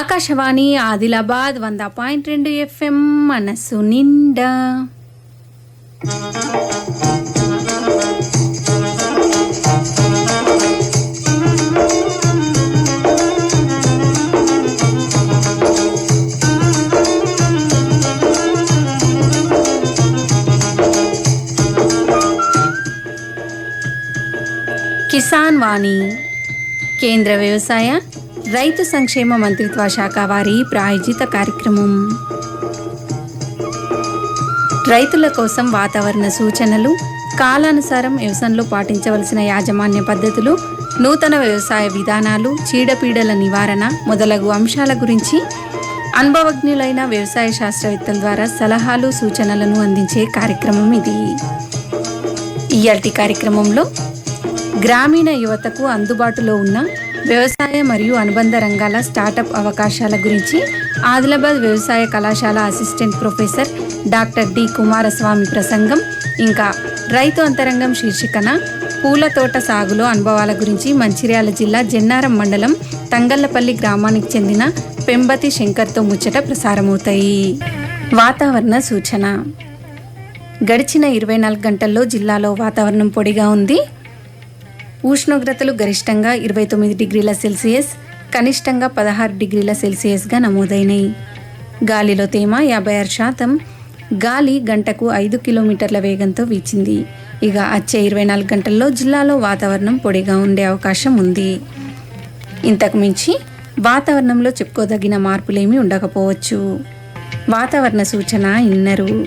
ఆకాశవాణి ఆదిలాబాద్ వంద పాయింట్ రెండు ఎఫ్ఎం మనసు నిండా. కిసాన్ వాణి కేంద్ర వ్యవసాయ రైతు సంక్షేమ మంత్రిత్వ శాఖ వారి ప్రాయోజిత కార్యక్రమం. రైతుల కోసం వాతావరణ సూచనలు కాలానుసారం వ్యవసాయంలో పాటించవలసిన యాజమాన్య పద్ధతులు నూతన వ్యవసాయ విధానాలు చీడపీడల నివారణ మొదలగు అంశాల గురించి అనుభవజ్ఞులైన వ్యవసాయ శాస్త్రవేత్తల ద్వారా సలహాలు సూచనలను అందించే కార్యక్రమం ఇది. ఇయాల్టి కార్యక్రమంలో గ్రామీణ యువతకు అందుబాటులో ఉన్న వ్యవసాయ మరియు అనుబంధ రంగాల స్టార్టప్ అవకాశాల గురించి ఆదిలాబాద్ వ్యవసాయ కళాశాల assistant professor doctor D Kumaraswamy ప్రసంగం ఇంకా రైతు అంతరంగం శీర్షికన పూల తోట సాగులో అనుభవాల గురించి మంచిర్యాల జిల్లా జెన్నారం మండలం తంగళ్ళపల్లి గ్రామానికి చెందిన పెంబతి శంకర్తో ముచ్చట ప్రసారమవుతాయి. వాతావరణ సూచన. గడిచిన ఇరవై నాలుగు గంటల్లో జిల్లాలో వాతావరణం పొడిగా ఉంది. ఉష్ణోగ్రతలు గరిష్టంగా ఇరవై తొమ్మిది డిగ్రీల సెల్సియస్ కనిష్టంగా పదహారు డిగ్రీల సెల్సియస్గా నమోదైనాయి. గాలిలో తేమ యాభై ఆరు శాతం. గాలి గంటకు ఐదు కిలోమీటర్ల వేగంతో వీచింది. ఇక వచ్చే ఇరవై నాలుగు గంటల్లో జిల్లాలో వాతావరణం పొడిగా ఉండే అవకాశం ఉంది. ఇంతకు మించి వాతావరణంలో చెప్పుకోదగిన మార్పులేమీ ఉండకపోవచ్చు. వాతావరణ సూచన ఇన్నరు.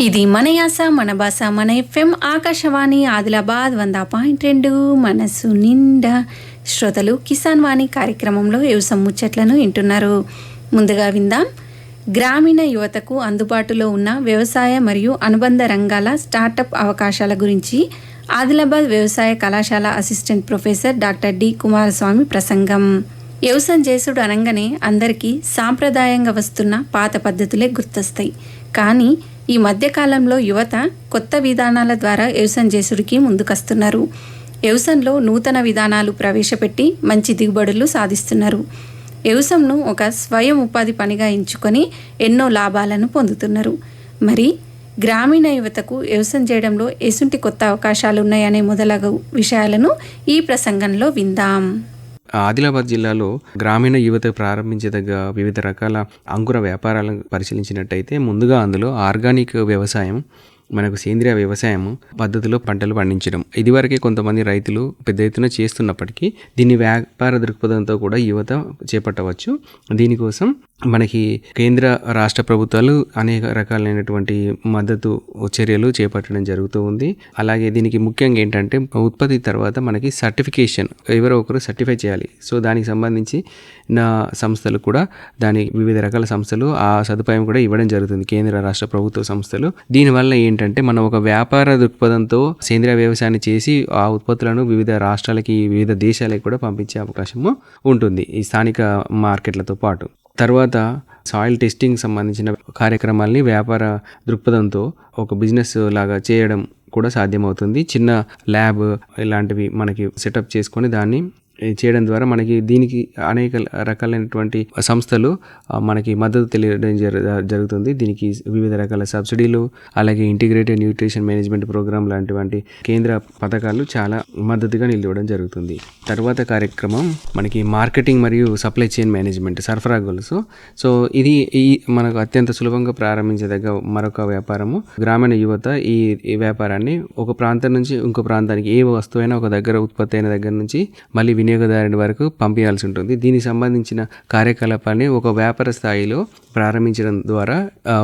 ఇది మన యాస మన భాష మన ఎఫ్ఎం ఆకాశవాణి ఆదిలాబాద్ వంద పాయింట్ రెండు మనసు నిండా. శ్రోతలు కిసాన్ వాణి కార్యక్రమంలో వ్యవసాయ ముచ్చట్లను వింటున్నారు. ముందుగా విందాం. గ్రామీణ యువతకు అందుబాటులో ఉన్న వ్యవసాయ మరియు అనుబంధ రంగాల స్టార్టప్ అవకాశాల గురించి ఆదిలాబాద్ వ్యవసాయ కళాశాల assistant professor doctor D Kumaraswamy ప్రసంగం. వ్యవసాయం చేసుడు అనగానే అందరికీ సాంప్రదాయంగా వస్తున్న పాత పద్ధతులే గుర్తొస్తాయి. కానీ ఈ మధ్యకాలంలో యువత కొత్త విధానాల ద్వారా వ్యవసాయం చేసుడికి ముందుకొస్తున్నారు. వ్యవసాయంలో నూతన విధానాలు ప్రవేశపెట్టి మంచి దిగుబడులు సాధిస్తున్నారు. వ్యవసాయంను ఒక స్వయం ఉపాధి పనిగా ఎంచుకొని ఎన్నో లాభాలను పొందుతున్నారు. మరి గ్రామీణ యువతకు వ్యవసాయం చేయడంలో ఎసుంటి కొత్త అవకాశాలు ఉన్నాయనే మొదలగు విషయాలను ఈ ప్రసంగంలో విందాం. ఆదిలాబాద్ జిల్లాలో గ్రామీణ యువత ప్రారంభించదగ్గ వివిధ రకాల అంకుర వ్యాపారాలను పరిశీలించినట్టయితే ముందుగా అందులో ఆర్గానిక్ వ్యవసాయం మనకు సేంద్రియ వ్యవసాయం పద్ధతిలో పంటలు పండించడం. ఇదివరకే కొంతమంది రైతులు పెద్ద ఎత్తున చేస్తున్నప్పటికీ దీన్ని వ్యాపార దృక్పథంతో కూడా యువత చేపట్టవచ్చు. దీనికోసం మనకి కేంద్ర రాష్ట్ర ప్రభుత్వాలు అనేక రకాలైనటువంటి మద్దతు చర్యలు చేపట్టడం జరుగుతూ ఉంది. అలాగే దీనికి ముఖ్యంగా ఏంటంటే ఉత్పత్తి తర్వాత మనకి సర్టిఫికేషన్ ఎవరో ఒకరు సర్టిఫై చేయాలి. సో దానికి సంబంధించి నా సంస్థలు కూడా దాని వివిధ రకాల సంస్థలు ఆ సదుపాయం కూడా ఇవ్వడం జరుగుతుంది. కేంద్ర రాష్ట్ర ప్రభుత్వ సంస్థలు. దీనివల్ల ఏంటి ఏంటంటే మనం ఒక వ్యాపార దృక్పథంతో సేంద్రియ వ్యవసాయాన్ని చేసి ఆ ఉత్పత్తులను వివిధ రాష్ట్రాలకి వివిధ దేశాలకు కూడా పంపించే అవకాశము ఉంటుంది ఈ స్థానిక మార్కెట్లతో పాటు. తర్వాత సాయిల్ టెస్టింగ్ సంబంధించిన కార్యక్రమాల్ని వ్యాపార దృక్పథంతో ఒక బిజినెస్ లాగా చేయడం కూడా సాధ్యమవుతుంది. చిన్న ల్యాబ్ ఇలాంటివి మనకి సెటప్ చేసుకొని దాన్ని చేయడం ద్వారా మనకి దీనికి అనేక రకాలైనటువంటి సంస్థలు మనకి మద్దతు తెలియడం జరుగుతుంది. దీనికి వివిధ రకాల సబ్సిడీలు అలాగే ఇంటిగ్రేటెడ్ న్యూట్రిషన్ మేనేజ్మెంట్ ప్రోగ్రామ్ లాంటివంటి కేంద్ర పథకాలు చాలా మద్దతుగా నిలవడం జరుగుతుంది. తర్వాత కార్యక్రమం మనకి మార్కెటింగ్ మరియు సప్లై చైన్ మేనేజ్మెంట్ సరఫరా గొలుసు. సో ఇది ఈ మనకు అత్యంత సులభంగా ప్రారంభించదగ్గ మరొక వ్యాపారము. గ్రామీణ యువత ఈ ఈ వ్యాపారాన్ని ఒక ప్రాంతం నుంచి ఇంకో ప్రాంతానికి ఏ వస్తువైనా ఒక దగ్గర ఉత్పత్తి అయిన దగ్గర నుంచి మళ్ళీ వినియోగదారుని వరకు పంపించాల్సి ఉంటుంది. దీనికి సంబంధించిన కార్యకలాపాన్ని ఒక వ్యాపార స్థాయిలో ప్రారంభించడం ద్వారా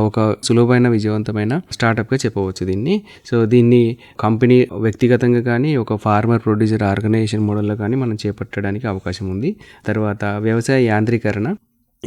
ఒక సులభమైన విజయవంతమైన స్టార్టప్గా చెప్పవచ్చు దీన్ని. సో దీన్ని కంపెనీ వ్యక్తిగతంగా కానీ ఒక ఫార్మర్ ప్రొడ్యూసర్ ఆర్గనైజేషన్ మోడల్లో కానీ మనం చేపట్టడానికి అవకాశం ఉంది. తర్వాత వ్యవసాయ యాంత్రీకరణ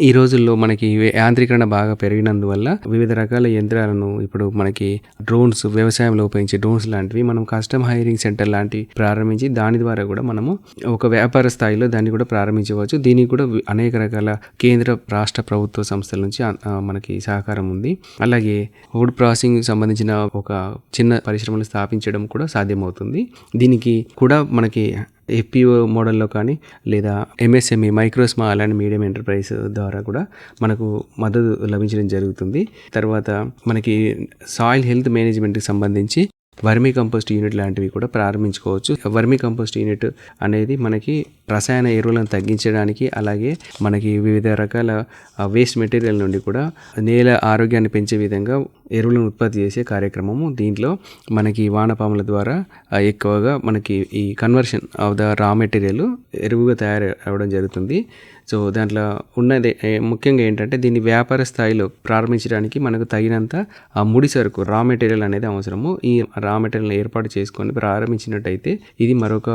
ఈ రోజుల్లో మనకి యాంత్రీకరణ బాగా పెరిగినందువల్ల వివిధ రకాల యంత్రాలను ఇప్పుడు మనకి డ్రోన్స్ వ్యవసాయంలో ఉపయోగించే డ్రోన్స్ లాంటివి మనం కస్టమ్ హైరింగ్ సెంటర్ లాంటివి ప్రారంభించి దాని ద్వారా కూడా మనము ఒక వ్యాపార స్థాయిలో దాన్ని కూడా ప్రారంభించవచ్చు. దీనికి కూడా అనేక రకాల కేంద్ర రాష్ట్ర ప్రభుత్వ సంస్థల నుంచి మనకి సహకారం ఉంది. అలాగే ఫుడ్ ప్రాసెసింగ్ సంబంధించిన ఒక చిన్న పరిశ్రమలు స్థాపించడం కూడా సాధ్యమవుతుంది. దీనికి కూడా మనకి ఎఫ్పిఓ మోడల్లో కానీ లేదా MSME micro small and medium enterprise ద్వారా కూడా మనకు మద్దతు లభించడం జరుగుతుంది. తర్వాత మనకి సాయిల్ హెల్త్ మేనేజ్మెంట్కి సంబంధించి వర్మీ కంపోస్ట్ యూనిట్ లాంటివి కూడా ప్రారంభించుకోవచ్చు. వర్మీ కంపోస్ట్ యూనిట్ అనేది మనకి రసాయన ఎరువులను తగ్గించడానికి అలాగే మనకి వివిధ రకాల వేస్ట్ మెటీరియల్ నుండి కూడా నేల ఆరోగ్యాన్ని పెంచే విధంగా ఎరువులను ఉత్పత్తి చేసే కార్యక్రమము. దీంట్లో మనకి వానపాముల ద్వారా ఎక్కువగా మనకి ఈ conversion of the raw material ఎరువుగా తయారు అవ్వడం జరుగుతుంది. సో దాంట్లో ఉన్నది ముఖ్యంగా ఏంటంటే దీన్ని వ్యాపార స్థాయిలో ప్రారంభించడానికి మనకు తగినంత ఆ ముడి సరుకు రా మెటీరియల్ అనేది అవసరము. ఈ రా మెటీరియల్ ఏర్పాటు చేసుకొని ప్రారంభించినట్టయితే ఇది మరొక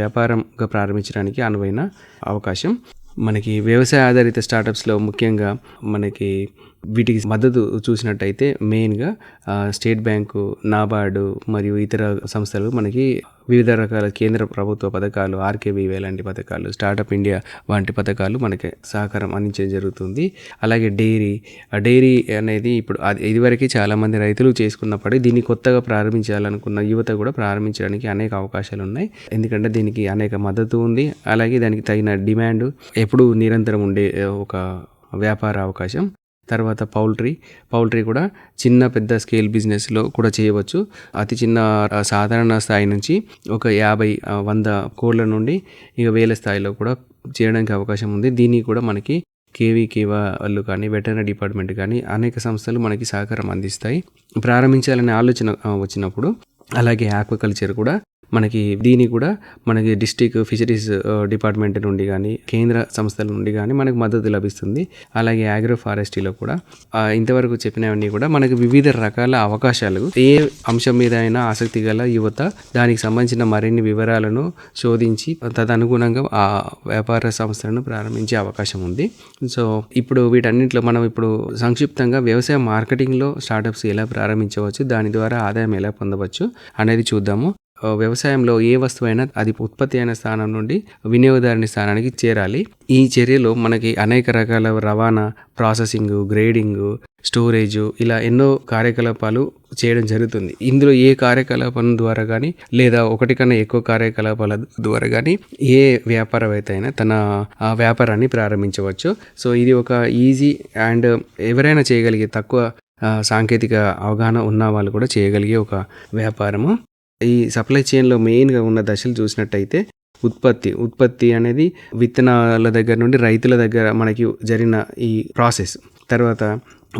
వ్యాపారంగా ప్రారంభించడానికి అనువైన అవకాశం. మనకి వ్యవసాయ ఆధారిత స్టార్టప్స్లో ముఖ్యంగా మనకి వీటికి మద్దతు చూసినట్టయితే మెయిన్గా స్టేట్ బ్యాంకు నాబార్డు మరియు ఇతర సంస్థలు మనకి వివిధ రకాల కేంద్ర ప్రభుత్వ పథకాలు ఆర్కేవీవై లాంటి పథకాలు స్టార్టప్ ఇండియా వంటి పథకాలు మనకి సహకారం అందించడం జరుగుతుంది. అలాగే డైరీ డైరీ అనేది ఇప్పుడు అది ఇదివరకు చాలామంది రైతులు చేసుకున్నప్పటికీ దీన్ని కొత్తగా ప్రారంభించాలనుకున్న యువత కూడా ప్రారంభించడానికి అనేక అవకాశాలు ఉన్నాయి. ఎందుకంటే దీనికి అనేక మద్దతు ఉంది. అలాగే దానికి తగిన డిమాండ్ ఎప్పుడు నిరంతరం ఉండే ఒక వ్యాపార అవకాశం. తర్వాత పౌల్ట్రీ. పౌల్ట్రీ కూడా చిన్న పెద్ద స్కేల్ బిజినెస్లో కూడా చేయవచ్చు. అతి చిన్న సాధారణ స్థాయి నుంచి ఒక యాభై వంద కోళ్ళ నుండి ఇక వేల స్థాయిలో కూడా చేయడానికి అవకాశం ఉంది. దీనికి కూడా మనకి కేవీకే వాళ్ళు కానీ వెటర్నరీ డిపార్ట్మెంట్ కానీ అనేక సంస్థలు మనకి సహకారం అందిస్తాయి. ప్రారంభించాలనే ఆలోచన వచ్చినప్పుడు అలాగే ఆక్వాకల్చర్ కూడా మనకి దీని కూడా మనకి డిస్టిక్ ఫిషరీస్ డిపార్ట్మెంట్ నుండి కానీ కేంద్ర సంస్థల నుండి కానీ మనకు మద్దతు లభిస్తుంది. అలాగే ఆగ్రో ఫారెస్ట్రీలో కూడా. ఇంతవరకు చెప్పినవన్నీ కూడా మనకు వివిధ రకాల అవకాశాలు. ఏ అంశం మీద అయినా ఆసక్తి గల యువత దానికి సంబంధించిన మరిన్ని వివరాలను శోధించి తదనుగుణంగా ఆ వ్యాపార సంస్థలను ప్రారంభించే అవకాశం ఉంది. సో ఇప్పుడు వీటన్నింటిలో మనం ఇప్పుడు సంక్షిప్తంగా వ్యవసాయ మార్కెటింగ్లో స్టార్టప్స్ ఎలా ప్రారంభించవచ్చు దాని ద్వారా ఆదాయం ఎలా పొందవచ్చు అనేది చూద్దాము. వ్యవసాయంలో ఏ వస్తువైనా అది ఉత్పత్తి అయిన స్థానం నుండి వినియోగదారుని స్థానానికి చేరాలి. ఈ చర్యలో మనకి అనేక రకాల రవాణా ప్రాసెసింగ్ గ్రేడింగ్ స్టోరేజ్ ఇలా ఎన్నో కార్యకలాపాలు చేయడం జరుగుతుంది. ఇందులో ఏ కార్యకలాపం ద్వారా కానీ లేదా ఒకటి కన్నా ఎక్కువ కార్యకలాపాల ద్వారా కానీ ఏ వ్యాపారవేత్త అయినా తన వ్యాపారాన్ని ప్రారంభించవచ్చు. సో ఇది ఒక ఈజీ అండ్ ఎవరైనా చేయగలిగే తక్కువ సాంకేతిక అవగాహన ఉన్న వాళ్ళు కూడా చేయగలిగే ఒక వ్యాపారము. ఈ సప్లై చైన్లో మెయిన్గా ఉన్న దశలు చూసినట్టయితే ఉత్పత్తి. ఉత్పత్తి అనేది విత్తనాల దగ్గర నుండి రైతుల దగ్గర మనకి జరిగిన ఈ ప్రాసెస్ తర్వాత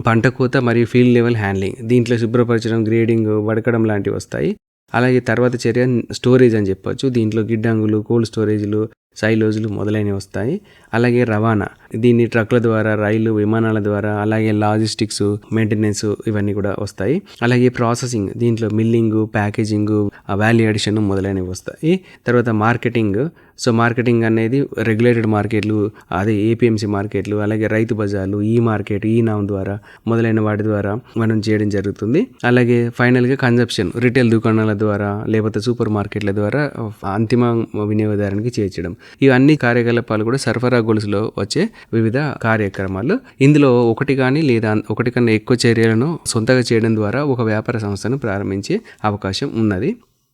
పంట కోత మరియు ఫీల్డ్ లెవెల్ హ్యాండ్లింగ్ దీంట్లో శుభ్రపరచడం గ్రేడింగ్ వడకడం లాంటివి వస్తాయి. అలాగే తర్వాత చర్య స్టోరేజ్ అని చెప్పొచ్చు. దీంట్లో గిడ్డంగులు కోల్డ్ స్టోరేజ్లు సైలోజులు మొదలైనవి వస్తాయి. అలాగే రవాణా. దీన్ని ట్రక్ల ద్వారా రైలు విమానాల ద్వారా అలాగే లాజిస్టిక్స్ మెయింటెనెన్స్ ఇవన్నీ కూడా వస్తాయి. అలాగే ప్రాసెసింగ్. దీంట్లో మిల్లింగ్ ప్యాకేజింగ్ వాల్యూ అడిషన్ మొదలైనవి వస్తాయి. తర్వాత మార్కెటింగ్. సో మార్కెటింగ్ అనేది రెగ్యులేటెడ్ మార్కెట్లు అదే ఏపీఎంసీ మార్కెట్లు అలాగే రైతు బజార్లు ఈ మార్కెట్ ఈ నామ్ ద్వారా మొదలైన వాటి ద్వారా మనం చేయడం జరుగుతుంది. అలాగే ఫైనల్గా కన్జప్షన్ రిటైల్ దుకాణాల ద్వారా లేకపోతే సూపర్ మార్కెట్ల ద్వారా అంతిమ వినియోగదారునికి చేర్చడం. ఇవన్నీ కార్యకలాపాలు కూడా సరఫరా గొలుసులో వచ్చే వివిధ కార్యక్రమాలు. ఇందులో ఒకటి కానీ లేదా ఒకటి కన్నా ఎక్కువ చర్యలను సొంతగా చేయడం ద్వారా ఒక వ్యాపార సంస్థను ప్రారంభించే అవకాశం ఉన్నది.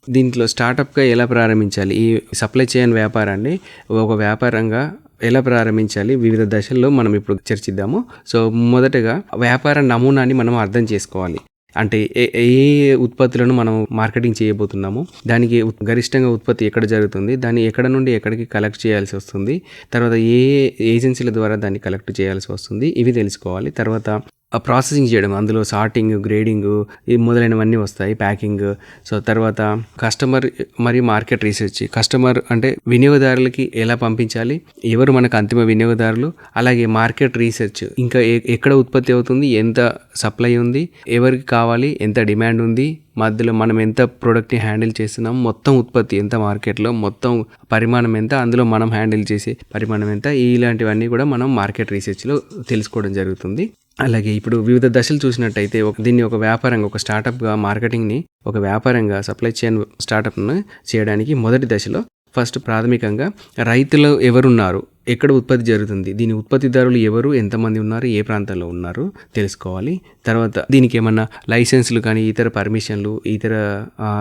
దీంట్లో స్టార్టప్గా ఎలా ప్రారంభించాలి? ఈ సప్లై చైన్ వ్యాపారాన్ని ఒక వ్యాపారంగా ఎలా ప్రారంభించాలి? వివిధ దశల్లో మనం ఇప్పుడు చర్చిద్దాము. సో మొదటగా వ్యాపార నమూనాని మనం అర్థం చేసుకోవాలి. అంటే ఏ ఏ ఉత్పత్తులను మనం మార్కెటింగ్ చేయబోతున్నాము? దానికి గరిష్టంగా ఉత్పత్తి ఎక్కడ జరుగుతుంది? దాన్ని ఎక్కడ నుండి ఎక్కడికి కలెక్ట్ చేయాల్సి వస్తుంది? తర్వాత ఏ ఏ ఏజెన్సీల ద్వారా దాన్ని కలెక్ట్ చేయాల్సి వస్తుంది? ఇవి తెలుసుకోవాలి. తర్వాత ప్రాసెసింగ్ చేయడం అందులో సార్టింగ్ గ్రేడింగ్ ఈ మొదలైనవన్నీ వస్తాయి ప్యాకింగ్ సో తర్వాత కస్టమర్ మరియు మార్కెట్ రీసెర్చ్ కస్టమర్ అంటే వినియోగదారులకి ఎలా పంపించాలి? ఎవరు మనకు అంతిమ వినియోగదారులు? అలాగే మార్కెట్ రీసెర్చ్ ఇంకా ఎ- ఎక్కడ ఉత్పత్తి అవుతుంది? ఎంత సప్లై ఉంది? ఎవరికి కావాలి? ఎంత డిమాండ్ ఉంది? మధ్యలో మనం ఎంత ప్రోడక్ట్ని హ్యాండిల్ చేస్తున్నాం? మొత్తం ఉత్పత్తి ఎంత మార్కెట్లో మొత్తం పరిమాణం ఎంత? అందులో మనం హ్యాండిల్ చేసే పరిమాణం ఎంత? ఇలాంటివన్నీ కూడా మనం మార్కెట్ రీసెర్చ్లో తెలుసుకోవడం జరుగుతుంది. అలాగే ఇప్పుడు వివిధ దశలు చూసినట్టయితే ఒక- దీన్ని ఒక వ్యాపారంగా ఒక స్టార్టప్గా మార్కెటింగ్ని ఒక వ్యాపారంగా సప్లై చైన్ స్టార్టప్ను చేయడానికి మొదటి దశలో ఫస్ట్ ప్రాథమికంగా రైతులు ఎవరున్నారు? ఎక్కడ ఉత్పత్తి జరుగుతుంది? దీని ఉత్పత్తిదారులు ఎవరు? ఎంతమంది ఉన్నారు? ఏ ప్రాంతంలో ఉన్నారు? తెలుసుకోవాలి. తర్వాత దీనికి ఏమన్నా లైసెన్స్లు కానీ ఇతర పర్మిషన్లు ఇతర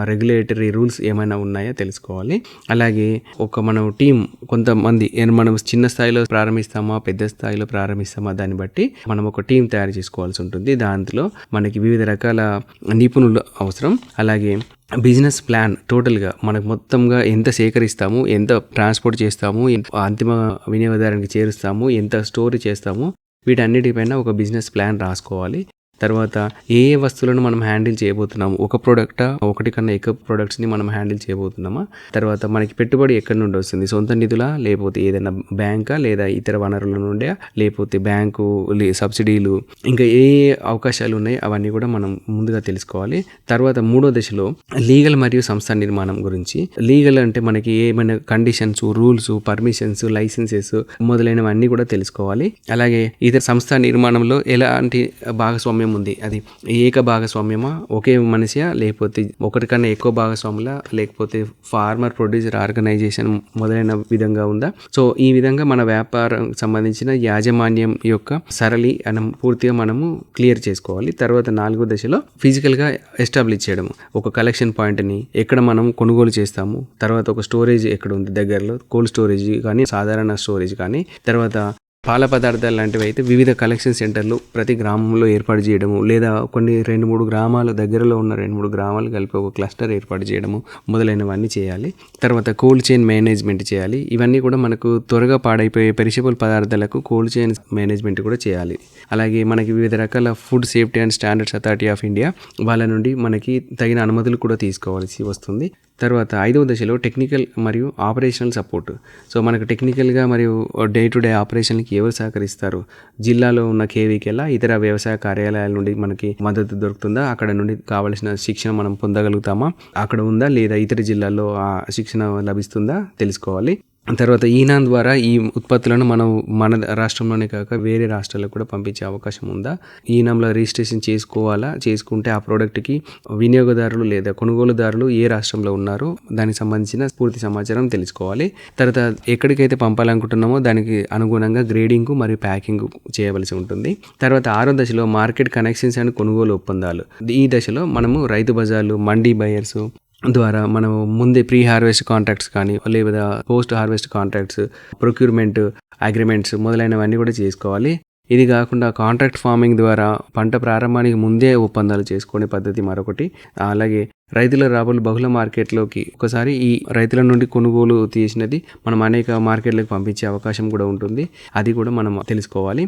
రెగ్యులేటరీ రూల్స్ ఏమైనా ఉన్నాయా? తెలుసుకోవాలి. అలాగే ఒక మనం టీం కొంతమంది మనం చిన్న స్థాయిలో ప్రారంభిస్తామా? పెద్ద స్థాయిలో ప్రారంభిస్తామా? దాన్ని బట్టి మనం ఒక టీం తయారు చేసుకోవాల్సి ఉంటుంది. దాంట్లో మనకి వివిధ రకాల నిపుణులు అవసరం. అలాగే బిజినెస్ ప్లాన్ టోటల్గా మనకు మొత్తంగా ఎంత సేకరిస్తాము ఎంత ట్రాన్స్పోర్ట్ చేస్తాము ఎంత అంతిమ వినియోగదారునికి చేరుస్తాము ఎంత స్టోర్ చేస్తాము వీటన్నిటిపైన ఒక బిజినెస్ ప్లాన్ రాసుకోవాలి. తర్వాత ఏ ఏ వస్తువులను మనం హ్యాండిల్ చేయబోతున్నాము? ఒక ప్రోడక్టా ఒకటి కన్నా ఎక్కువ ప్రోడక్ట్స్ని మనం హ్యాండిల్ చేయబోతున్నామా? తర్వాత మనకి పెట్టుబడి ఎక్కడి నుండి వస్తుంది? సొంత నిధులా? లేకపోతే ఏదైనా బ్యాంకా లేదా ఇతర వనరుల నుండే? లేకపోతే బ్యాంకు సబ్సిడీలు ఇంకా ఏ ఏ అవకాశాలు ఉన్నాయి? అవన్నీ కూడా మనం ముందుగా తెలుసుకోవాలి. తర్వాత మూడో దశలో లీగల్ మరియు సంస్థ నిర్మాణం గురించి. లీగల్ అంటే మనకి ఏమైనా కండిషన్స్ రూల్స్ పర్మిషన్స్ లైసెన్సెస్ మొదలైనవన్నీ కూడా తెలుసుకోవాలి. అలాగే ఇతర సంస్థ నిర్మాణంలో ఎలాంటి భాగస్వామ్యం ఉంది. అది ఏక భాగస్వామ్యమా? ఒకే మనిషియా? లేకపోతే ఒకటికన్నా ఎక్కువ భాగస్వాములా? లేకపోతే ఫార్మర్ ప్రొడ్యూసర్ ఆర్గనైజేషన్ మొదలైన విధంగా ఉందా? సో ఈ విధంగా మన వ్యాపారం సంబంధించిన యాజమాన్యం యొక్క సరళి మనం పూర్తిగా మనము క్లియర్ చేసుకోవాలి. తర్వాత నాలుగో దశలో ఫిజికల్గా ఎస్టాబ్లిష్ చేయడం ఒక కలెక్షన్ పాయింట్ని ఎక్కడ మనం కొనుగోలు చేస్తాము. తర్వాత ఒక స్టోరేజ్ ఎక్కడ ఉంది దగ్గరలో? కోల్డ్ స్టోరేజ్ కానీ సాధారణ స్టోరేజ్ కానీ. తర్వాత పాల పదార్థాలు లాంటివి అయితే వివిధ కలెక్షన్ సెంటర్లు ప్రతి గ్రామంలో ఏర్పాటు చేయడము లేదా కొన్ని రెండు మూడు గ్రామాలు దగ్గరలో ఉన్న రెండు మూడు గ్రామాలు కలిపి ఒక క్లస్టర్ ఏర్పాటు చేయడము మొదలైనవన్నీ చేయాలి. తర్వాత కోల్డ్ చైన్ మేనేజ్మెంట్ చేయాలి. ఇవన్నీ కూడా మనకు త్వరగా పాడైపోయే పెరిషబుల్ పదార్థాలకు కోల్డ్ చైన్ మేనేజ్మెంట్ కూడా చేయాలి. అలాగే మనకి వివిధ రకాల food safety and standards authority of India వాళ్ళ నుండి మనకి తగిన అనుమతులు కూడా తీసుకోవాల్సి వస్తుంది. తర్వాత ఐదవ దశలో టెక్నికల్ మరియు ఆపరేషనల్ సపోర్ట్ సో మనకు టెక్నికల్గా మరియు డే టు డే ఆపరేషన్కి ఎవరు సహకరిస్తారు? జిల్లాలో ఉన్న కేవీకెలా ఇతర వ్యవసాయ కార్యాలయాల నుండి మనకి మద్దతు దొరుకుతుందా? అక్కడ నుండి కావలసిన శిక్షణ మనం పొందగలుగుతామా? అక్కడ ఉందా లేదా ఇతర జిల్లాల్లో ఆ శిక్షణ లభిస్తుందా? తెలుసుకోవాలి. తర్వాత ఈనాన్ ద్వారా ఈ ఉత్పత్తులను మనం మన రాష్ట్రంలోనే కాక వేరే రాష్ట్రాలకు కూడా పంపించే అవకాశం ఉందా? ఈనాంలో రిజిస్ట్రేషన్ చేసుకోవాలా? చేసుకుంటే ఆ ప్రోడక్ట్కి వినియోగదారులు లేదా కొనుగోలుదారులు ఏ రాష్ట్రంలో ఉన్నారో దానికి సంబంధించిన పూర్తి సమాచారం తెలుసుకోవాలి. తర్వాత ఎక్కడికైతే పంపాలనుకుంటున్నామో దానికి అనుగుణంగా గ్రేడింగ్ మరియు ప్యాకింగ్ చేయవలసి ఉంటుంది. తర్వాత ఆరో దశలో మార్కెట్ కనెక్షన్స్ అండ్ కొనుగోలు ఒప్పందాలు. ఈ దశలో మనము రైతు బజార్లు మండీ బయర్స్ ద్వారా మనం ముందే ప్రీ హార్వెస్ట్ కాంట్రాక్ట్స్ కానీ లేదా post harvest contracts procurement agreements మొదలైనవన్నీ కూడా చేసుకోవాలి. ఇది కాకుండా కాంట్రాక్ట్ ఫార్మింగ్ ద్వారా పంట ప్రారంభానికి ముందే ఒప్పందాలు చేసుకునే పద్ధతి మరొకటి. అలాగే రైతుల రాబడులు బహుళ మార్కెట్లోకి ఒకసారి ఈ రైతుల నుండి కొనుగోలు తీసినది మనం అనేక మార్కెట్లకు పంపించే అవకాశం కూడా ఉంటుంది. అది కూడా మనం తెలుసుకోవాలి.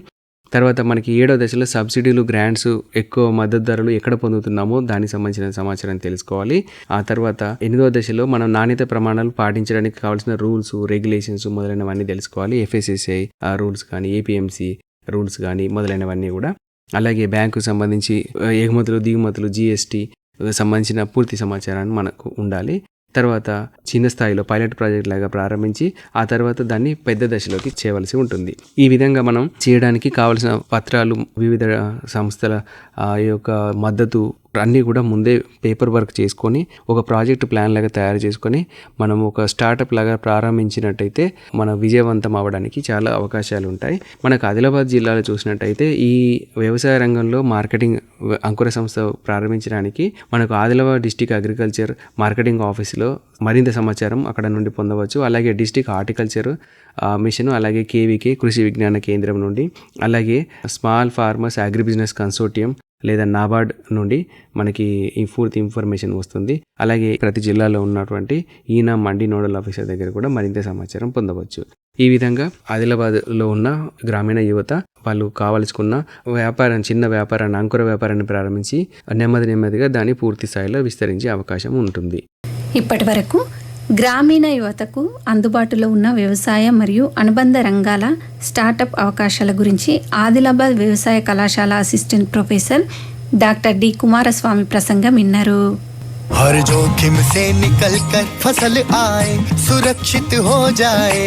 తర్వాత మనకి ఏడో దశలో సబ్సిడీలు గ్రాంట్స్ ఎక్కువ మద్దతు ధరలు ఎక్కడ పొందుతున్నామో దానికి సంబంధించిన సమాచారం తెలుసుకోవాలి. ఆ తర్వాత ఎనిమిదో దశలో మనం నాణ్యత ప్రమాణాలు పాటించడానికి కావాల్సిన రూల్స్ రెగ్యులేషన్స్ మొదలైనవన్నీ తెలుసుకోవాలి. ఎఫ్ఎస్ఎస్ఐ రూల్స్ కానీ ఏపీఎంసీ రూల్స్ కానీ మొదలైనవన్నీ కూడా. అలాగే బ్యాంకు సంబంధించి ఎగుమతులు దిగుమతులు జిఎస్టీ సంబంధించిన పూర్తి సమాచారాన్ని మనకు ఉండాలి. తర్వాత చిన్న స్థాయిలో పైలట్ ప్రాజెక్ట్ లాగా ప్రారంభించి ఆ తర్వాత దాన్ని పెద్ద దశలోకి చేయవలసి ఉంటుంది. ఈ విధంగా మనం చేయడానికి కావలసిన పత్రాలు వివిధ సంస్థల ఆ యొక్క మద్దతు అన్నీ కూడా ముందే పేపర్ వర్క్ చేసుకొని ఒక ప్రాజెక్ట్ ప్లాన్ లాగా తయారు చేసుకొని మనం ఒక స్టార్టప్ లాగా ప్రారంభించినట్టయితే మన విజయవంతం అవ్వడానికి చాలా అవకాశాలు ఉంటాయి. మనకు ఆదిలాబాద్ జిల్లాలో చూసినట్టయితే ఈ వ్యవసాయ రంగంలో మార్కెటింగ్ అంకుర సంస్థ ప్రారంభించడానికి మనకు ఆదిలాబాద్ డిస్టిక్ అగ్రికల్చర్ మార్కెటింగ్ ఆఫీస్లో మరింత సమాచారం అక్కడ నుండి పొందవచ్చు. అలాగే డిస్టిక్ హార్టికల్చర్ మిషన్ అలాగే కేవీకే కృషి విజ్ఞాన కేంద్రం నుండి అలాగే small farmers agri business consortium లేదా నాబార్డ్ నుండి మనకి ఈ పూర్తి ఇన్ఫర్మేషన్ వస్తుంది. అలాగే ప్రతి జిల్లాలో ఉన్నటువంటి ఈనా మండి నోడల్ ఆఫీసర్ దగ్గర కూడా మరింత సమాచారం పొందవచ్చు. ఈ విధంగా ఆదిలాబాద్లో ఉన్న గ్రామీణ యువత వాళ్ళు కావలసుకున్న వ్యాపారం చిన్న వ్యాపారాన్ని అంకుర వ్యాపారాన్ని ప్రారంభించి నెమ్మది నెమ్మదిగా దాన్ని పూర్తి స్థాయిలో విస్తరించే అవకాశం ఉంటుంది. ఇప్పటి వరకు గ్రామీణ యువతకు అందుబాటులో ఉన్న వ్యవసాయ మరియు అనుబంధ రంగాల స్టార్టప్ అవకాశాల గురించి ఆదిలాబాద్ వ్యవసాయ కళాశాల assistant professor doctor D Kumaraswamy ప్రసంగం విన్నారు हर जोखिम से निकल कर फसल आए सुरक्षित हो जाए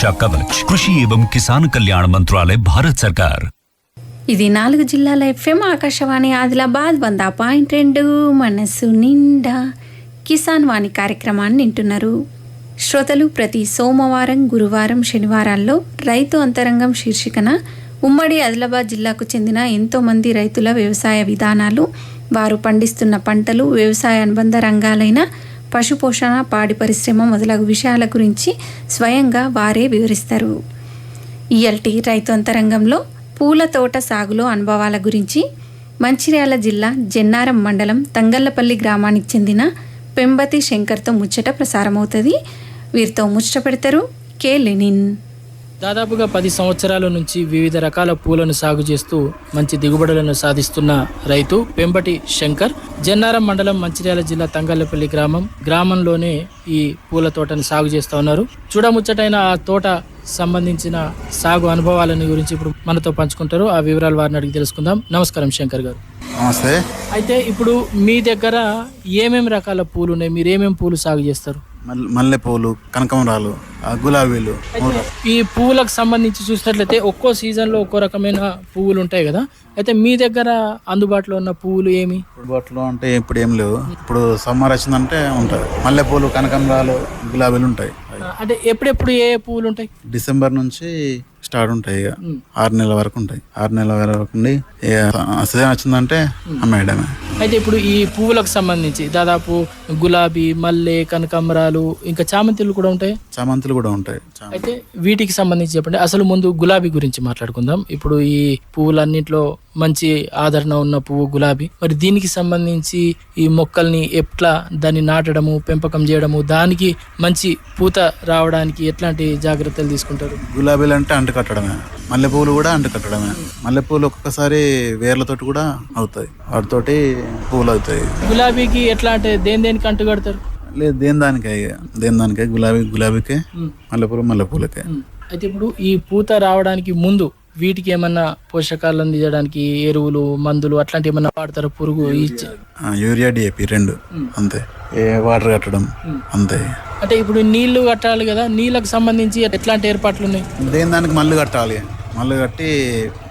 कवच कृषि एवं किसान कल्याण मंत्रालय भारत सरकार ఇది నాలుగు జిల్లాల ఎఫ్ఎం ఆకాశవాణి ఆదిలాబాద్ వంద పాయింట్ రెండు మనస్సు నిండా కిసాన్ వాణి కార్యక్రమాన్ని వింటున్నారు శ్రోతలు ప్రతి సోమవారం గురువారం శనివారాల్లో రైతు అంతరంగం శీర్షికన ఉమ్మడి ఆదిలాబాద్ జిల్లాకు చెందిన ఎంతోమంది రైతుల వ్యవసాయ విధానాలు వారు పండిస్తున్న పంటలు వ్యవసాయ అనుబంధ రంగాలైన పశుపోషణ పాడి పరిశ్రమ మొదలగు విషయాల గురించి స్వయంగా వారే వివరిస్తారు. ఈఎల్టీ రైతు అంతరంగంలో పూల తోట సాగులో అనుభవాల గురించి మంచిర్యాల జిల్లా జెన్నారం మండలం తంగళ్ళపల్లి గ్రామానికి చెందిన పెంబతి శంకర్తో ముచ్చట ప్రసారమవుతుంది. వీరితో ముచ్చట పెడతారు కె లెనిన్. దాదాపుగా పది సంవత్సరాల నుంచి వివిధ రకాల పూలను సాగు చేస్తూ మంచి దిగుబడులను సాధిస్తున్న రైతు పెంబటి శంకర్. జన్నారం మండలం మంచిర్యాల జిల్లా తంగళ్ళపల్లి గ్రామం. గ్రామంలోనే ఈ పూల తోటను సాగు చేస్తూ ఉన్నారు. చూడముచ్చటైన ఆ తోట సంబంధించిన సాగు అనుభవాలని గురించి ఇప్పుడు మనతో పంచుకుంటారు. ఆ వివరాలు వారిని అడిగి తెలుసుకుందాం. నమస్కారం శంకర్ గారు. నమస్తే. అయితే ఇప్పుడు మీ దగ్గర ఏమేమి రకాల పూలు ఉన్నాయి? మీరు ఏమేమి పూలు సాగు చేస్తారు? మల్లెపూలు కనకమరాలు గులాబీలు ఈ పువ్వులకు సంబంధించి చూసినట్లయితే ఒక్కో సీజన్లో ఒక్కో రకమైన పువ్వులు ఉంటాయి కదా. అయితే మీ దగ్గర అందుబాటులో ఉన్న పువ్వులు ఏమి? అందుబాటులో అంటే ఇప్పుడు ఏం లేవు. ఇప్పుడు సమ్మర్ వచ్చిందంటే ఉంటుంది మల్లెపూలు కనకమరాలు గులాబీలు ఉంటాయి. అంటే ఎప్పుడెప్పుడు ఏ పువ్వులు ఉంటాయి డిసెంబర్ నుంచి స్టార్ట్ ఉంటాయి ఇక. ఆరు నెలల వరకు ఉంటాయి. ఆరు నెలల వరకు ఉండి ఇక సీజన్ వచ్చిందంటే అమ్మేయడమే అయితే ఇప్పుడు ఈ పువ్వులకు సంబంధించి దాదాపు గులాబీ మల్లె కనకాంబరాలు ఇంకా చామంతులు కూడా ఉంటాయి? చామంతులు కూడా ఉంటాయి. అయితే వీటికి సంబంధించి చెప్పండి. అసలు ముందు గులాబీ గురించి మాట్లాడుకుందాం. ఇప్పుడు ఈ పువ్వులన్నింటిలో మంచి ఆదరణ ఉన్న పువ్వు గులాబీ. మరి దీనికి సంబంధించి ఈ మొక్కల్ని ఎట్లా దాన్ని నాటడము పెంపకం చేయడము దానికి మంచి పూత రావడానికి ఎట్లాంటి జాగ్రత్తలు తీసుకుంటారు? గులాబీలు అంటే అంటు కట్టడమే. మల్లెపూలు కూడా అంటు కట్టడమే. మల్లెపూలు ఒక్కొక్కసారి వేర్లతోటి కూడా అవుతాయి. వాటితోటి పువ్వులు అవుతాయి. గులాబీకి ఎట్లా అంటే దేని దేనికి అంటు కడతారు? లేదు దేని దానికే? దేని దానికే? గులాబీ గులాబీకే. మల్లెపూలు మల్లెపూలకే. అయితే ఇప్పుడు ఈ పూత రావడానికి ముందు వీటికి ఏమన్నా పోషకాలు అందించడానికి ఎరువులు మందులు అట్లాంటి ఏమన్నా వాడతారు? పురుగు యూరియా డిఏపి రెండు. అంతే. ఏ వాటర్ కట్టడం. అంతే. అంటే ఇప్పుడు నీళ్ళు కట్టాలి కదా నీళ్ళకి సంబంధించి ఎట్లాంటి ఏర్పాట్లు ఉన్నాయి? దేని దానికి మళ్ళీ కట్టాలి? మళ్ళీ కట్టి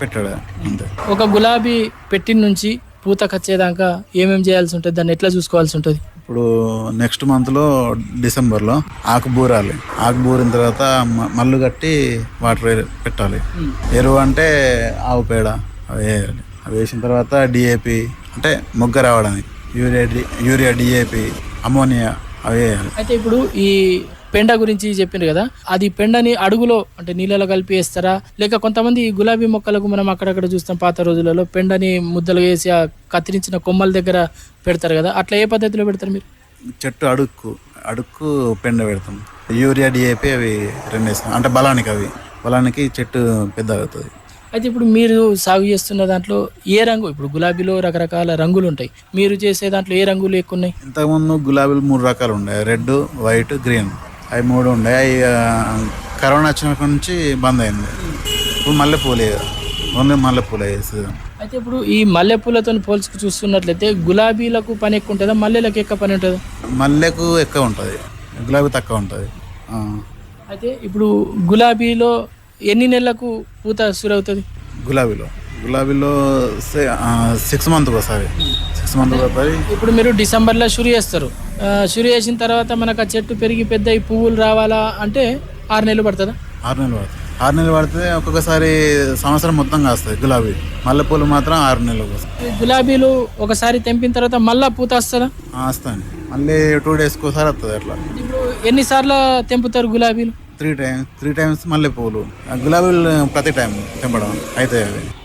పెట్టాడు. అంతే. ఒక గులాబీ పెట్టిన నుంచి పూత కచ్చేదాకా ఏమేం చేయాల్సి ఉంటుంది దాన్ని ఎట్లా చూసుకోవాల్సి ఉంటుంది? ఇప్పుడు నెక్స్ట్ మంత్లో డిసెంబర్లో ఆకు బూరాలి ఆకు బూరిన తర్వాత మల్లు కట్టి వాటర్ పెట్టాలి. ఎరువు అంటే ఆవు పేడ అవి వేయాలి. అవి వేసిన తర్వాత డిఏపి అంటే మొగ్గ రావడానికి. యూరియా యూరియా డిఏపి అమోనియా అవి వేయాలి. అయితే ఇప్పుడు ఈ పెండ గురించి చెప్పిండ్రు కదా? అది పెండని అడుగులో అంటే నీళ్ళలో కలిపి వేస్తారా? లేక కొంతమంది గులాబీ మొక్కలకు మనం అక్కడక్కడ చూస్తాం పాత రోజులలో పెండని ముద్దలు వేసి ఆ కత్తిరించిన కొమ్మల దగ్గర పెడతారు కదా? అట్లా ఏ పద్ధతిలో పెడతారు మీరు? చెట్టు అడుక్కు అడుక్కు పెండ పెడతాం. యూరియా డిఏపి అవి రెండు వేస్తాం అంటే బలానికి అవి. బలానికి చెట్టు పెద్ద అవుతుంది అయితే ఇప్పుడు మీరు సాగు చేస్తున్న దాంట్లో ఏ రంగు? ఇప్పుడు గులాబీలో రకరకాల రంగులు ఉంటాయి. మీరు చేసే దాంట్లో ఏ రంగులు ఎక్కువ ఉన్నాయి? ఇంతకుముందు గులాబీలు మూడు రకాలు ఉండే. Red white green. అవి మూడు ఉండే. అవి కరోనా వచ్చినప్పటి నుంచి బంద్ అయింది. ఇప్పుడు మల్లెపూలే ఓన్లీ మల్లెపూలే సీజన్ అయితే ఇప్పుడు ఈ మల్లెపూలతో పోల్చుకు చూస్తున్నట్లయితే గులాబీలకు పని ఎక్కువ ఉంటుందా? మల్లెలకు ఎక్కువ పని ఉంటుందా? మల్లెకు ఎక్కువ ఉంటుంది. గులాబీ తక్కువ ఉంటుంది. అయితే ఇప్పుడు గులాబీలో ఎన్ని నెలలకు పూత సురవుతుంది? గులాబీలో. గులాబీలో సిక్స్ మంత్ ఒకసారి. సిక్స్ మంత్ ఒకసారి. ఇప్పుడు మీరు డిసెంబర్లో షురు చేస్తారు. షురు చేసిన తర్వాత మనకు ఆ చెట్టు పెరిగి పెద్ద ఈ పువ్వులు రావాలా అంటే ఆరు నెలలు పడుతుందా? ఆరు నెలలు పడుతుంది. ఆరు నెలలు పడితే ఒక్కొక్కసారి సంవత్సరం మొత్తం కాస్తాయి గులాబీ. మల్లెపూలు మాత్రం ఆరు ఈ గులాబీలు ఒకసారి తెంపిన తర్వాత మళ్ళా పూత వస్తుందా? వస్తాయి. మళ్ళీ టూ డేస్కి ఒకసారి వస్తుంది అట్లా. ఇప్పుడు ఎన్నిసార్లు తెంపుతారు గులాబీలు? త్రీ టైమ్స్ త్రీ టైమ్స్ మల్లెపూలు ఆ గులాబీలు ప్రతి టైం తెంపడం అవి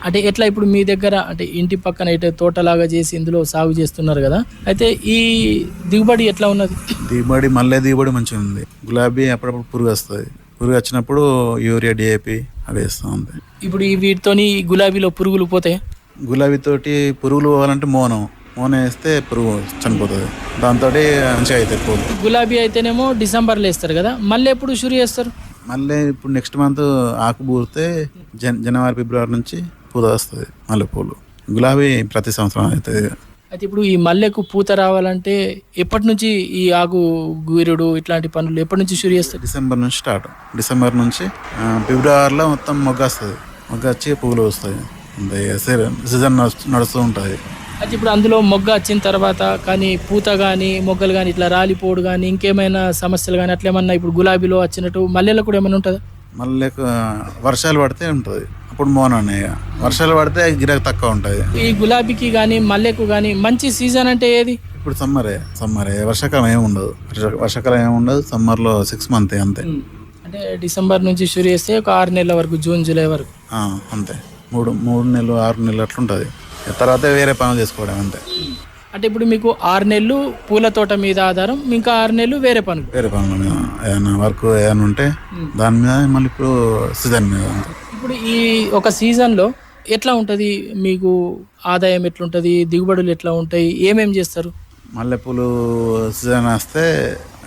అంటే ఎట్లా ఇప్పుడు మీ దగ్గర అంటే ఇంటి పక్కన ఇటు తోటలాగా చేసి ఇందులో సాగు చేస్తున్నారు కదా అయితే ఈ దిగుబడి ఎట్లా ఉన్నది? దిగుబడి మల్లె దిగుబడి మంచిగా ఉంది. గులాబీ అప్పుడప్పుడు పురుగు వస్తుంది. పురుగు వచ్చినప్పుడు యూరియా డిఏపి అవి వేస్తాం అంతే ఇప్పుడు ఈ వీటితోని గులాబీలో పురుగులు పోతాయి? గులాబీ తోటి పురుగులు పోవాలంటే మోనం. మోనం వేస్తే పురుగు చనిపోతుంది. దాంతో మంచిగా అవుతాయి పూలు గులాబీ అయితేనేమో డిసెంబర్లో వేస్తారు కదా మళ్ళీ ఎప్పుడు షురు చేస్తారు? మళ్ళీ ఇప్పుడు నెక్స్ట్ మంత్ ఆకు పూరితే జన్ జనవరి ఫిబ్రవరి నుంచి పూత వస్తుంది మల్లెపూలు గులాబీ ప్రతి సంవత్సరం అవుతుంది. అయితే ఇప్పుడు ఈ మల్లెకు పూత రావాలంటే ఎప్పటి నుంచి ఈ ఆకు గురుడు ఇట్లాంటి పనులు ఎప్పటి నుంచి షురు చేస్తారు? డిసెంబర్ నుంచి స్టార్ట్. డిసెంబర్ నుంచి ఫిబ్రవరిలో మొత్తం మొగ్గ వస్తుంది. మొగ్గ వచ్చి పువ్వులు వస్తాయి. సీజన్ నడుస్తూ ఉంటుంది అయితే ఇప్పుడు అందులో మొగ్గ వచ్చిన తర్వాత కానీ పూత కానీ మొగ్గలు కానీ ఇట్లా రాలిపోడు కానీ ఇంకేమైనా సమస్యలు కానీ అట్లా ఏమన్నా ఇప్పుడు గులాబీలో వచ్చినట్టు మల్లెలో కూడా ఏమైనా ఉంటుందా? మళ్ళీ వర్షాలు పడితే ఉంటుంది. అప్పుడు మోనం వర్షాలు పడితే గిరాకీ తక్కువ ఉంటుంది. ఈ గులాబీకి కానీ మల్లెకు కానీ మంచి సీజన్ అంటే ఏది? ఇప్పుడు సమ్మరే సమ్మరే. వర్షాకాలం ఏమి ఉండదు. వర్ష- వర్షాకాలం ఏమి ఉండదు. సమ్మర్లో సిక్స్ మంత్ అంతే. అంటే డిసెంబర్ నుంచి షురు చేస్తే ఒక ఆరు నెలల వరకు జూన్ జూలై వరకు. అంతే. మూడు మూడు నెలలు ఆరు నెలలు అట్లుంటుంది. తర్వాత వేరే పనులు చేసుకోవడం అంతే. అంటే ఇప్పుడు మీకు ఆరు నెలలు పూల తోట మీద ఆధారం ఇంకా ఆరు నెలలు వేరే పనులు. వేరే పనుల మీద ఏదైనా వర్క్ ఏదైనా ఉంటే దాని మీద మళ్ళీ ఇప్పుడు సీజన్ మీద ఇప్పుడు ఈ ఒక సీజన్లో ఎట్లా ఉంటుంది? మీకు ఆదాయం ఎట్లుంటుంది? దిగుబడులు ఎట్లా ఉంటాయి? ఏమేం చేస్తారు? మల్లెపూలు సీజన్ వస్తే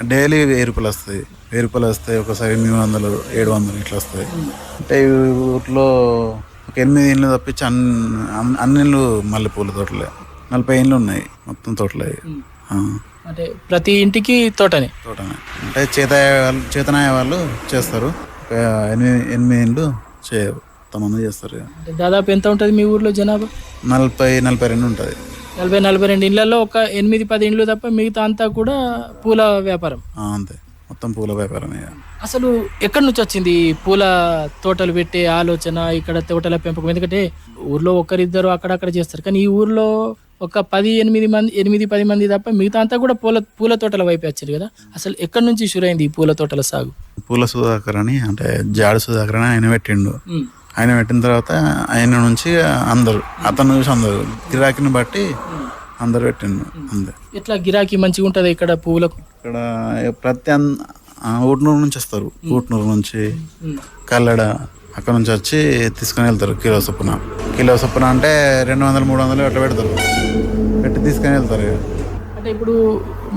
డైలీ వెయ్యి రూపాయలు వస్తాయి. వెయ్యి రూపాయలు వస్తాయి ఒకసారి ఎనిమిది వందలు ఏడు వందలు ఇట్లా వస్తాయి. అంటే ఊర్లో ఒక ఎనిమిది ఇండ్లు తప్పించి అన్ని అన్ని- ఇండ్లు మల్లెపూల తోటలే. నలభై ఇండ్లు ఉన్నాయి మొత్తం తోటలే. అంటే ప్రతి ఇంటికి తోటనే? తోటనే. అంటే చేత వాళ్ళు చేతనాయ వాళ్ళు చేస్తారు ఎనిమిది ఎనిమిది ఇండ్లు చేయరు కొంతమంది చేస్తారు దాదాపు ఎంత ఉంటుంది మీ ఊర్లో జనాభా? నలభై నలభై రెండు ఉంటుంది. నలభై నలభై రెండు ఇళ్ళలో ఒక ఎనిమిది పది ఇండ్లు తప్ప మిగతా అంతా కూడా పూల వ్యాపారం? అంతే. మొత్తం పూల వ్యాపారమే. అసలు ఎక్కడి నుంచి వచ్చింది పూల తోటలు పెట్టే ఆలోచన ఇక్కడ తోటల పెంపకం? ఎందుకంటే ఊర్లో ఒకరిద్దరు అక్కడక్కడ చేస్తారు. కానీ ఈ ఊర్లో ఒక పది ఎనిమిది మంది ఎనిమిది పది మంది తప్ప మిగతా అంతా కూడా పూల పూల తోటల వైపు వచ్చారు కదా. అసలు ఎక్కడి నుంచి షురైంది ఈ పూల తోటల సాగు? పూల సుధాకర్ అని అంటే జాడు సుధాకర్ అని ఆయన పెట్టిండు. ఆయన పెట్టిన తర్వాత ఆయన నుంచి అందరు అతను చూసి అందరు గిరాకీని బట్టి అందరు పెట్టిండు అంతే. ఎట్లా గిరాకీ మంచిగా ఉంటుంది ఇక్కడ పువ్వులకు ఇక్కడ ప్రతి ఊట్నూరు నుంచి వస్తారు. ఊట్నూరు నుంచి కల్లడ అక్కడ నుంచి వచ్చి తీసుకుని వెళ్తారు. కిలో చొప్పున. కిలో చొప్పున అంటే రెండు వందలు మూడు వందలు అట్లా పెడతారు. పెట్టి తీసుకుని వెళ్తారు. అంటే ఇప్పుడు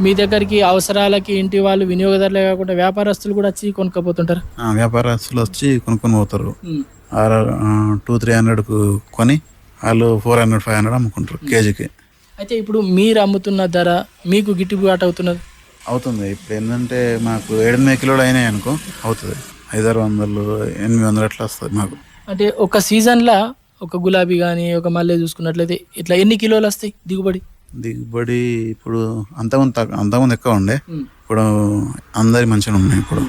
మీ దగ్గరికి అవసరాలకి ఇంటి వాళ్ళు వినియోగదారులే కాకుండా వ్యాపారస్తులు కూడా వచ్చి కొనుక్కపోతుంటారు? వ్యాపారస్తులు వచ్చి కొనుక్కొని పోతారు. టూ త్రీ హండ్రెడ్కు కొని వాళ్ళు ఫోర్ హండ్రెడ్ ఫైవ్ హండ్రెడ్ అమ్ముకుంటారు కేజీకి. అయితే ఇప్పుడు మీరు అమ్ముతున్న ధర మీకు గిట్టుబాటు అవుతున్నది? అవుతుంది. ఇప్పుడు ఏంటంటే మాకు ఎనిమిది కిలోలు అయినాయి అనుకో అవుతుంది. ఐదారు వందలు ఎనిమిది వందలు అట్లా వస్తుంది మాకు. అంటే ఒక సీజన్లో ఒక గులాబీ కానీ ఒక మల్లె చూసుకున్నట్లయితే ఇట్లా ఎన్ని కిలోలు వస్తాయి దిగుబడి? దిగుబడి ఇప్పుడు అంతకుముందు తక్కువ అంతకుముందు ఎక్కువ ఉండే. ఇప్పుడు అందరి మంచిగా ఉన్నాయి ఇప్పుడు.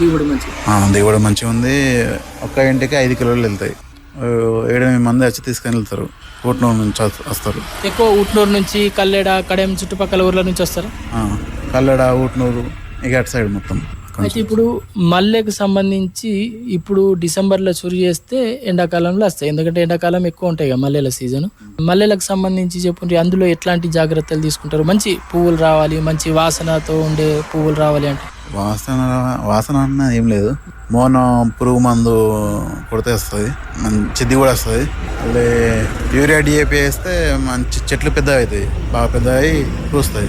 దిగుబడి మంచి ఆ, దిగుబడి మంచిగా ఉంది. ఒక్క ఇంటికి ఐదు కిలోలు వెళ్తాయి. ఏడెనిమిది మంది వచ్చి తీసుకొని వెళ్తారు. కోట్నూరు నుంచి వస్- వస్తారు. ఎక్కువ ఉట్నూరు నుంచి కల్లెడ కడెం చుట్టుపక్కల ఊర్ల నుంచి వస్తారు? కల్లడ ఊట్నూరు ఇక అటు సైడ్ మొత్తం. అయితే ఇప్పుడు మల్లెకు సంబంధించి ఇప్పుడు డిసెంబర్లో చురు చేస్తే ఎండాకాలంలో వస్తాయి. ఎందుకంటే ఎండాకాలం ఎక్కువ ఉంటాయి కదా మల్లెల సీజన్ మల్లెలకు సంబంధించి చెప్పుంటే అందులో ఎట్లాంటి జాగ్రత్తలు తీసుకుంటారు? మంచి పువ్వులు రావాలి మంచి వాసనతో ఉండే పువ్వులు రావాలి అంటే. వాసన వాసన అన్న ఏం లేదు. మోనో పురుగు మందు కొడితే వస్తుంది మంచి దిగుబడి వస్తుంది. మళ్ళీ యూరియా డిఏపి వేస్తే మంచి చెట్లు పెద్ద అవుతాయి. బాగా పెద్ద అయి పూస్తాయి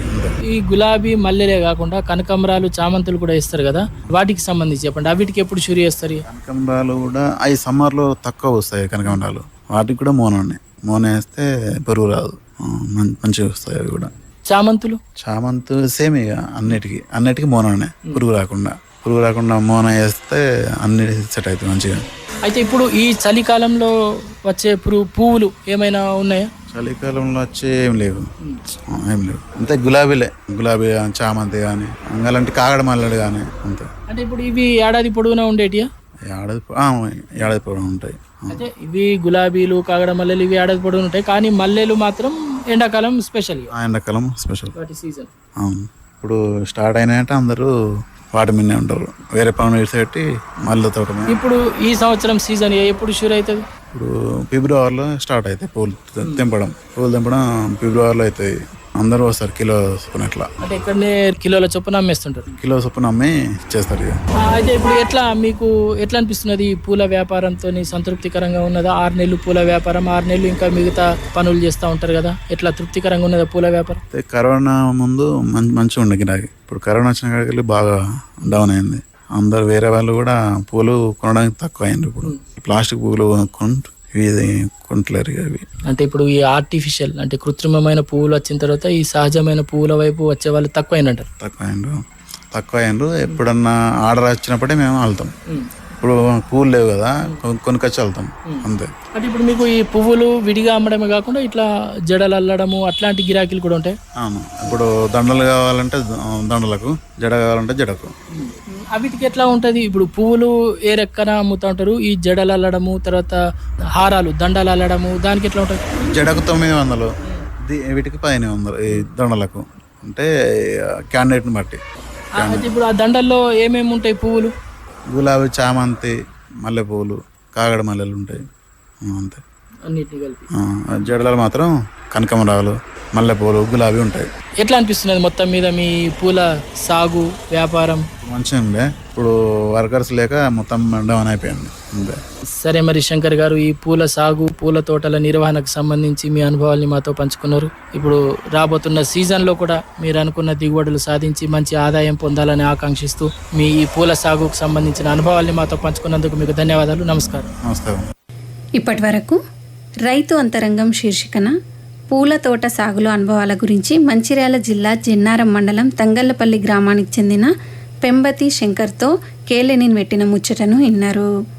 ఈ గులాబీ మల్లెలే కాకుండా కనకాంబరాలు చామంతులు కూడా ఇస్తారు కదా. వాటికి సంబంధించి చెప్పండి. అవిటికి ఎప్పుడు చురి చేస్తారు? కనకాంబరాలు కూడా అవి సమ్మర్లో తక్కువ వస్తాయి కనకాంబరాలు. వాటికి కూడా మోన ఉన్నాయి మోన వేస్తే పురుగు రాదు. మంచిగా వస్తాయి అవి కూడా. చామంతులు? చామంతు సేమ్ ఇక అన్నిటికీ. అన్నిటికీ మోననే. పురుగు రాకుండా. పురుగు రాకుండా మోన వేస్తే అన్ని సెట్ అవుతాయి మంచిగా. అయితే ఇప్పుడు ఈ చలికాలంలో వచ్చే పురుగు పువ్వులు ఏమైనా ఉన్నాయా? చలికాలంలో వచ్చి ఏం లేవు. ఏం లేవు. అంతే గులాబీలే. గులాబీ కానీ చామంతి కానీ అలాంటి కాగడ మల్లెడు కానీ అంతే. అంటే ఇప్పుడు ఇవి ఏడాది పొడవునా ఉండేటియా? ఏడాది ఏడాది పొడవు ఉంటాయి. అయితే ఇవి గులాబీలు కాగడ మల్లెలు ఇవి ఏడాది పొడవునా ఉంటాయి. కానీ మల్లెలు మాత్రం ఎండాకాలం స్పెషల్ ఆ ఎండాకాలం స్పెషల్. సీజన్. అవును. ఇప్పుడు స్టార్ట్ అయినాయంటే అందరూ వాటి ఉంటారు. వేరే పనులు విడిచిపెట్టి మల్లె తోట ఇప్పుడు ఈ సంవత్సరం సీజన్ ఎప్పుడు షూర్ అవుతుంది? ఇప్పుడు ఫిబ్రవరిలో స్టార్ట్ అవుతాయి పూలు తెంపడం. పూలు తెంపడం ఫిబ్రవరిలో అవుతాయి. అందరూ వస్తారు కిలో చొప్పున ఇట్లా అంటే ఇక్కడనే కిలోల చొప్పున అమ్మేస్తుంటారు. కిలో చొప్పున అమ్మి చేస్తారు ఇక. ఆ, అయితే ఇప్పుడు ఎట్లా మీకు ఎట్లా అనిపిస్తున్నది ఈ పూల వ్యాపారంతో సంతృప్తికరంగా ఉన్నదా? ఆరు నెలలు పూల వ్యాపారం ఆరు నెలలు ఇంకా మిగతా పనులు చేస్తూ ఉంటారు కదా. ఎట్లా తృప్తికరంగా ఉన్నదా పూల వ్యాపారం? అయితే కరోనా ముందు మంచి మంచిగా ఉండే గిరాకీ. ఇప్పుడు కరోనా వచ్చిన కాడికి బాగా డౌన్ అయింది. అందరు వేరే వాళ్ళు కూడా పూలు కొనడానికి తక్కువ అయింది ఇప్పుడు. ప్లాస్టిక్ పూలు కొంటు ఇవి కొంటలేరు ఇక అవి. అంటే ఇప్పుడు ఈ ఆర్టిఫిషియల్ అంటే కృత్రిమమైన పువ్వులు వచ్చిన తర్వాత ఈ సహజమైన పువ్వుల వైపు వచ్చే వాళ్ళు తక్కువ అయినంటారు తక్కువ అయిండ్రు తక్కువ ఎప్పుడన్నా ఆర్డర్ వచ్చినప్పుడే మేము వెళ్తాం ఇప్పుడు పూలు లేవు కదా కొనుక్కొచ్చి వెళ్తాం. అంతే. అంటే ఇప్పుడు మీకు ఈ పువ్వులు విడిగా అమ్మడమే కాకుండా ఇట్లా జడలు అల్లడము అట్లాంటి గిరాకీలు కూడా ఉంటాయి? అవును. ఇప్పుడు దండలు కావాలంటే దండలకు జడ కావాలంటే జడకు. అవిటికి ఎట్లా ఉంటది? ఇప్పుడు పువ్వులు ఏ రెక్కన అమ్ముతా ఉంటారు? ఈ జడలు అల్లడము తర్వాత హారాలు దండలు అల్లడము దానికి ఎట్లా ఉంటుంది? జడకు తొమ్మిది వందలు వీటికి పదిహేను వందలు ఈ దండలకు. అంటే క్యాండిడేట్ని బట్టి. ఇప్పుడు ఆ దండల్లో ఏమేమి ఉంటాయి పువ్వులు? గులాబీ చామంతి మల్లెపూలు కాగడ మల్లెలు ఉంటాయి. అంతే. అన్నిటిని కలిపి. ఆ, జడలు మాత్రం కనకమరాలు మల్లెపూలు గులాబీ ఉంటాయి. ఎట్లా అనిపిస్తున్నది మొత్తం మీద మీ పూల సాగు వ్యాపారం? మంచిగా ఇప్పుడు వర్కర్స్ లేక మొత్తం డౌన్ అయిపోయింది. సరే మరి శంకర్ గారు ఈ పూల సాగు పూల తోటల నిర్వహణకు సంబంధించి మీ అనుభవాల్ని మాతో పంచుకున్నారు. ఇప్పుడు రాబోతున్న సీజన్లో కూడా మీరు అనుకున్న దిగుబడులు సాధించి మంచి ఆదాయం పొందాలని ఆకాంక్షిస్తూ మీ ఈ పూల సాగుకు సంబంధించిన అనుభవాల్ని మాతో పంచుకున్నందుకు మీకు ధన్యవాదాలు. నమస్కారం. నమస్కారం. ఇప్పటి వరకు రైతు అంతరంగం శీర్షికన పూల తోట సాగులో అనుభవాల గురించి మంచిర్యాల జిల్లా జిన్నారం మండలం తంగళ్ళపల్లి గ్రామానికి చెందిన పెంబతి శంకర్తో కేలెనిన్ పెట్టిన ముచ్చటను విన్నారు.